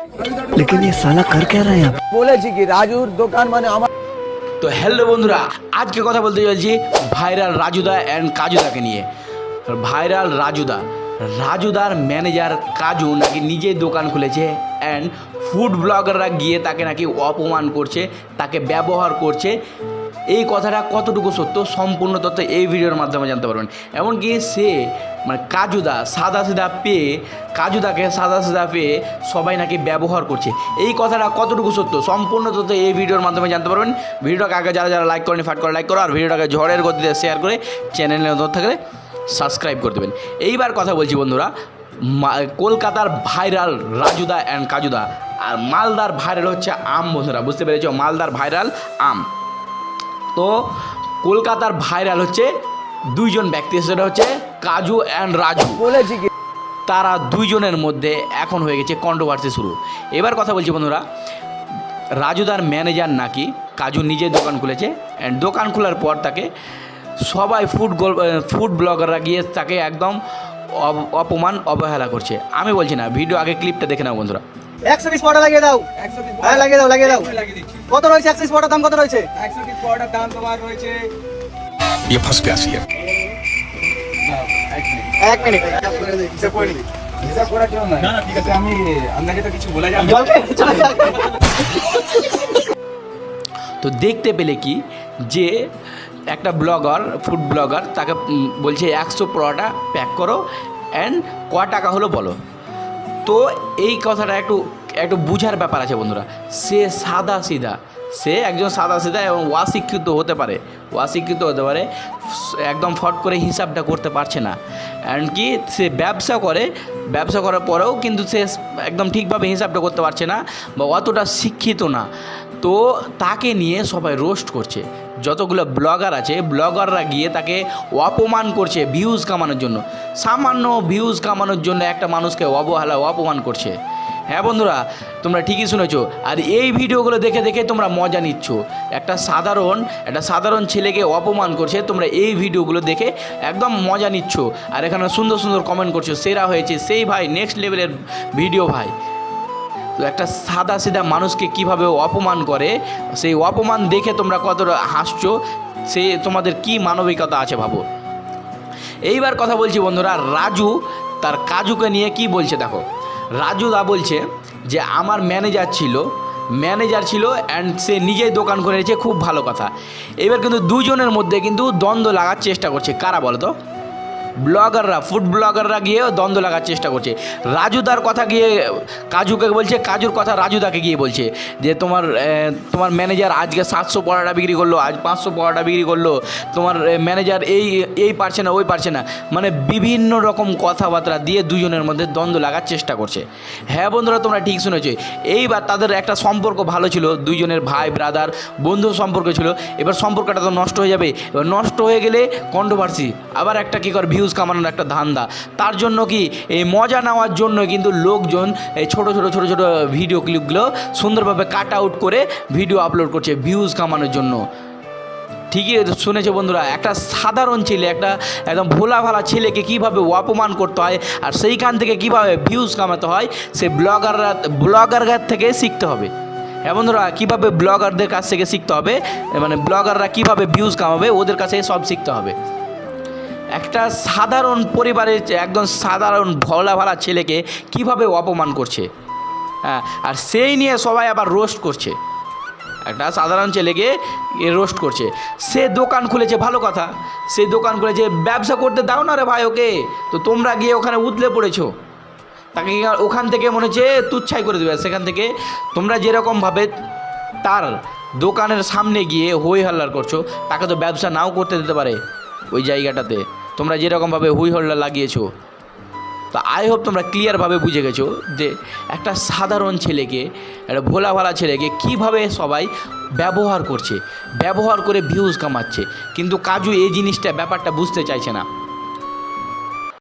लेकिन ये साला कर क्या रहा है यहाँ पे? বলেছি কি রাজুর দোকান মানে আমার তো হ্যালো বন্ধুরা আজকে কথা বলতে চলছি ভাইরাল রাজুদা অ্যান্ড কাজুদাকে নিয়ে ভাইরাল রাজুদা রাজুদার ম্যানেজার কাজু নাকি নিজেই দোকান খুলেছে অ্যান্ড ফুড ব্লগাররা গিয়ে তাকে নাকি অপমান করছে তাকে ব্যবহার করছে এই কথাটা কতটুকু সত্য? সম্পূর্ণ তথ্য এই ভিডিওর মাধ্যমে জানতে পারবেন। এমনকি সে মানে কাজুদা সাদা সিধা পেয়ে, কাজুদাকে সাদা সিধা পেয়ে সবাই নাকি ব্যবহার করছে। এই কথাটা কতটুকু সত্য? সম্পূর্ণ তথ্য এই ভিডিওর মাধ্যমে জানতে পারবেন। ভিডিওটাকে আগে যারা যারা লাইক করেনি ফাট করে লাইক করো, আর ভিডিওটাকে ঝড়ের গতিতে শেয়ার করে চ্যানেলে নতুন থাকলে সাবস্ক্রাইব করে দেবেন। এইবার কথা বলছি বন্ধুরা কলকাতার ভাইরাল রাজুদা অ্যান্ড কাজুদা। আর মালদার ভাইরাল হচ্ছে আম বন্ধুরা, বুঝতে পেরেছ? মালদার ভাইরাল আম। তো কলকাতার ভাইরাল হচ্ছে দুইজন ব্যক্তি সেটা হচ্ছে কাজু অ্যান্ড রাজু। বলেছি কি? তারা দুইজনের মধ্যে এখন হয়ে গেছে কন্ট্রোভার্সি শুরু। এবার কথা বলছি বন্ধুরা রাজুদার ম্যানেজার নাকি? কাজু নিজে দোকান খুলেছে অ্যান্ড দোকান খোলার পর তাকে সবাই ফুড গোল ফুড ব্লগাররা গিয়ে তাকে একদম অপমান অবহেলা করছে। আমি বলছি না ভিডিও আগে ক্লিপটা দেখে নাও বন্ধুরা। একশো পিস পটা লাগিয়ে দাও হ্যাঁ লাগিয়ে দাও লাগিয়ে দাও লাগিয়ে দিচ্ছি কত রয়েছে একশো পিস পটার দাম কত রয়েছে একশো পিস পাউডার দাম তোমার রয়েছে ये फंस गया सी है এক মিনিট হিসাব করে নিই। হিসাব করার জন্য নয়। না না ঠিক আছে আমি আপনাকে তো কিছু বলে যাবো জল খেয়ে চলে যাও। তো দেখতে পেলে কি যে একটা ব্লগার ফুড ব্লগার তাকে উম, বলছে একশো পরোটা প্যাক করো অ্যান্ড ক টাকা হলো বলো তো এই কথাটা একটু একটু বুঝার ব্যাপার আছে বন্ধুরা। সে সাদা সিধা। সে একজন সাদা সিধা এবং অশিক্ষিত হতে পারে। অশিক্ষিত হতে পারে, একদম ফট করে হিসাবটা করতে পারছে না। অ্যান্ড কি সে ব্যবসা করে, ব্যবসা করার পরেও কিন্তু সে একদম ঠিকভাবে হিসাবটা করতে পারছে না বা অতটা শিক্ষিত না। তো তাকে নিয়ে সবাই রোস্ট করছে। যতগুলো ব্লগার আছে, ব্লগাররা গিয়ে তাকে অপমান করছে ভিউজ কামানোর জন্য। সামান্য ভিউজ কামানোর জন্য একটা মানুষকে অবহেলা, অপমান করছে। হ্যাঁ বন্ধুরা, তোমরা ঠিকই শুনেছো। আর এই ভিডিওগুলো দেখে দেখে তোমরা মজা নিচ্ছ। একটা সাধারণ একটা সাধারণ ছেলেকে অপমান করছে, তোমরা এই ভিডিওগুলো দেখে একদম মজা নিচ্ছ। আর এখানে সুন্দর সুন্দর কমেন্ট করছ, সেরা হয়েছে সেই ভাই নেক্সট লেভেলের ভিডিও ভাই। তো একটা সাদা সিধা মানুষকে কীভাবে অপমান করে, সেই অপমান দেখে তোমরা কতটা হাসছো, সে তোমাদের কি মানবিকতা আছে ভাবো। এইবার কথা বলছি বন্ধুরা, রাজু তার কাজুকে নিয়ে কি বলছে দেখো। রাজু দা বলছে যে, আমার ম্যানেজার ছিল ম্যানেজার ছিল অ্যান্ড সে নিজেই দোকান করেছে, খুব ভালো কথা। এবার কিন্তু দুজনের মধ্যে কিন্তু দ্বন্দ্ব লাগার চেষ্টা করছে, কারা বলো তো ব্লগাররা ফুড ব্লগাররা গিয়ে দ্বন্দ্ব লাগার চেষ্টা করছে। রাজুদার কথা গিয়ে কাজুকে বলছে, কাজুর কথা রাজুদাকে গিয়ে বলছে যে তোমার তোমার ম্যানেজার আজকে সাতশো পড়াটা বিক্রি করল, আজ পাঁচশো পড়াটা বিক্রি করল, তোমার ম্যানেজার এই এই পারছে না, ওই পারছে না। মানে বিভিন্ন রকম কথাবার্তা দিয়ে দুজনের মধ্যে দ্বন্দ্ব লাগার চেষ্টা করছে। হ্যাঁ বন্ধুরা, তোমরা ঠিক শুনেছো। এইবার তাদের একটা সম্পর্ক ভালো ছিল, দুইজনের ভাই ব্রাদার বন্ধু সম্পর্ক ছিল। এবার সম্পর্কটা তো নষ্ট হয়ে যাবে। এবার নষ্ট হয়ে গেলে কন্ট্রোভার্সি আবার একটা কী করে ভিউজ কামানোর একটা ধান্দা। তার জন্য কি এই মজা নেওয়ার জন্য কিন্তু লোকজন এই ছোটো ছোটো ছোটো ছোটো ভিডিও ক্লিপগুলো সুন্দরভাবে কাট আউট করে ভিডিও আপলোড করছে ভিউজ কামানোর জন্য। ঠিকই শুনেছো বন্ধুরা, একটা সাধারণ ছেলে, একটা একদম ভোলা ভালা ছেলেকে কীভাবে অপমান করতে হয় আর সেইখান থেকে কীভাবে ভিউজ কামাতে হয়, সে ব্লগাররা ব্লগারদের থেকে শিখতে হবে। হ্যাঁ বন্ধুরা, কীভাবে ব্লগারদের কাছ থেকে শিখতে হবে মানে ব্লগাররা কীভাবে ভিউজ কামাবে, ওদের কাছে সব শিখতে হবে। একটা সাধারণ পরিবারের একদম সাধারণ ভোলা ভালা ছেলেকে কীভাবে অপমান করছে? হ্যাঁ আর সেই নিয়ে সবাই আবার রোস্ট করছে। একটা সাধারণ ছেলেকে রোস্ট করছে। সে দোকান খুলেছে, ভালো কথা। সে দোকান খুলেছে, ব্যবসা করতে দাও না রে ভাই ওকে। তো তোমরা গিয়ে ওখানে উতলে পড়েছো। তাকে ওখান থেকে মনে হচ্ছে তুচ্ছাই করে দেবে। সেখান থেকে তোমরা যেরকমভাবে তার দোকানের সামনে গিয়ে হই হাল্লার করছ, তাকে তো ব্যবসা নাও করতে দিতে পারে। ওই জায়গাটাতে। তোমরা যেরকমভাবে হুই হল্লা লাগিয়েছো, তো আই হোপ তোমরা ক্লিয়ারভাবে বুঝে গেছো যে একটা সাধারণ ছেলেকে, একটা ভোলা ভালা ছেলেকে কীভাবে সবাই ব্যবহার করছে, ব্যবহার করে ভিউজ কামাচ্ছে। কিন্তু কাজু এই জিনিসটা, ব্যাপারটা বুঝতে চাইছে না।